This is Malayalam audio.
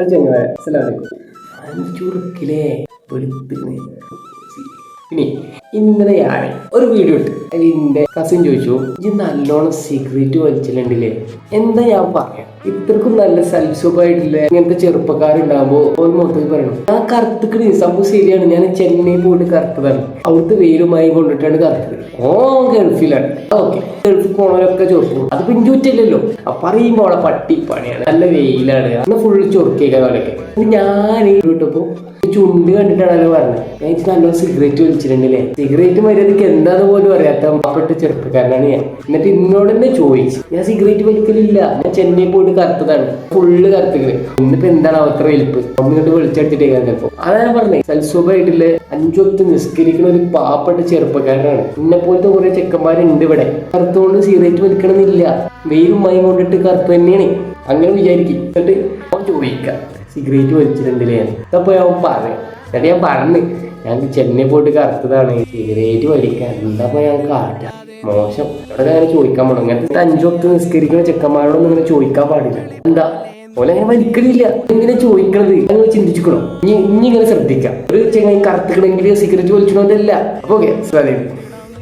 അത് ചെങ്ങായ അസ്സലാമലൈക്കും അഞ്ചുറുക്കിലേ വെളുപ്പിന്. ഇനി ഇന്നലെയാണ് ഒരു വീഡിയോ ഉണ്ട് അതിൽ എന്റെ കസിൻ ചോദിച്ചു ഇത് നല്ലോണം സിഗരറ്റ് വലിച്ചിട്ടുണ്ടല്ലേ എന്താ ഞാൻ പറയാം? ഇത്രക്കും നല്ല സൽസുഖമായിട്ടില്ല ഇങ്ങനത്തെ ചെറുപ്പക്കാരുണ്ടാകുമ്പോ ഒരു മൊത്തത്തിൽ പറയണം. ഞാൻ കറുത്തുക്കണി സംഭവം ശരിയാണ്. ഞാൻ ചെന്നൈ പോയിട്ട് കറുത്തതാണ് അവിടുത്തെ വെയിലുമായി കൊണ്ടിട്ടാണ് കറുത്തത്. ഓ ഗൾഫിലാണ്. ഓക്കെ. ഗൾഫിൽ പോണവരൊക്കെ ചൊറുക്കും അത് പിഞ്ചുറ്റല്ലോ അപ്പൊ അറിയുമ്പോ അവിടെ പട്ടിപ്പണിയാണ്. നല്ല വെയിലാണ്. അന്ന് ഫുള്ള് ചൊറുക്കേക്കാൻ പോലൊക്കെ ഞാൻ വിട്ടപ്പോ ചുണ്ട് കണ്ടിട്ടാണ് പറഞ്ഞത്. എനിക്ക് നല്ലോണം സിഗരറ്റ് വലിച്ചിട്ടുണ്ടല്ലേ സിഗരറ്റ് മര്യാദയ്ക്ക് എന്താന്ന് പോലും അറിയാത്ത പാവപ്പെട്ട ചെറുപ്പക്കാരനാണ് ഞാൻ. എന്നിട്ട് ഇന്നോട് തന്നെ ചോദിച്ചു. ഞാൻ സിഗരറ്റ് വലിക്കലില്ല. ഞാൻ ചെന്നൈ പോയിട്ട് കറുത്തതാണ്. ഫുള്ള് കറുത്തത് ഇന്നിപ്പോ എന്താണ് അവത്ര വലിപ്പ്? അമ്മ വിളിച്ചെടുത്തിട്ടേ വിളിച്ചടിച്ചിട്ടേക്കാൻ ചിലപ്പോ അതാണ് പറഞ്ഞത് സൽസുഖമായിട്ടുള്ള അഞ്ചൊത്ത് നിസ്കരിക്കുന്ന ഒരു പാവപ്പെട്ട ചെറുപ്പക്കാരനാണ്. എന്നെ പോലത്തെ കുറെ ചെക്കന്മാരുണ്ട് ഇവിടെ. കറുത്തുകൊണ്ട് സിഗരറ്റ് വലിക്കണമെന്നില്ല. വെയിലും മയം കൊണ്ടിട്ട് കറുത്ത് തന്നെയാണ്. അങ്ങനെ വിചാരിക്കും. എന്നിട്ട് ചോദിക്കാം സിഗരറ്റ് വലിച്ചിട്ടുണ്ടല്ലേ? അപ്പൊ ഞാൻ പറഞ്ഞു എന്നിട്ട് ഞാൻ പറഞ്ഞു ഞാൻ ചെന്നൈ പോയിട്ട് കറക്റ്റതാണ്. സിഗരേറ്റ് വലിക്കാൻ. എന്താപ്പോ ഞാൻ കാട്ട മോശം. അവിടെ അങ്ങനെ ചോദിക്കാൻ പോണം. ഇങ്ങനത്തെ അഞ്ചൊക്കെ നിസ്കരിക്കുന്ന ചെക്കന്മാരോടൊന്നും ഇങ്ങനെ ചോദിക്കാൻ പാടില്ല. എന്താ? ഓലെ അങ്ങനെ വലിക്കണില്ല. ഇങ്ങനെ ചോദിക്കണത്. അങ്ങനെ ചിന്തിച്ചിക്കണോ? ഇനി ഇനി ഇങ്ങനെ ശ്രദ്ധിക്കാം. ഒരു ചെങ്ങായി കറുത്തിക്കണമെങ്കിൽ സിഗരറ്റ് വലിച്ചണോന്നല്ല അപ്പൊ ഓക്കെ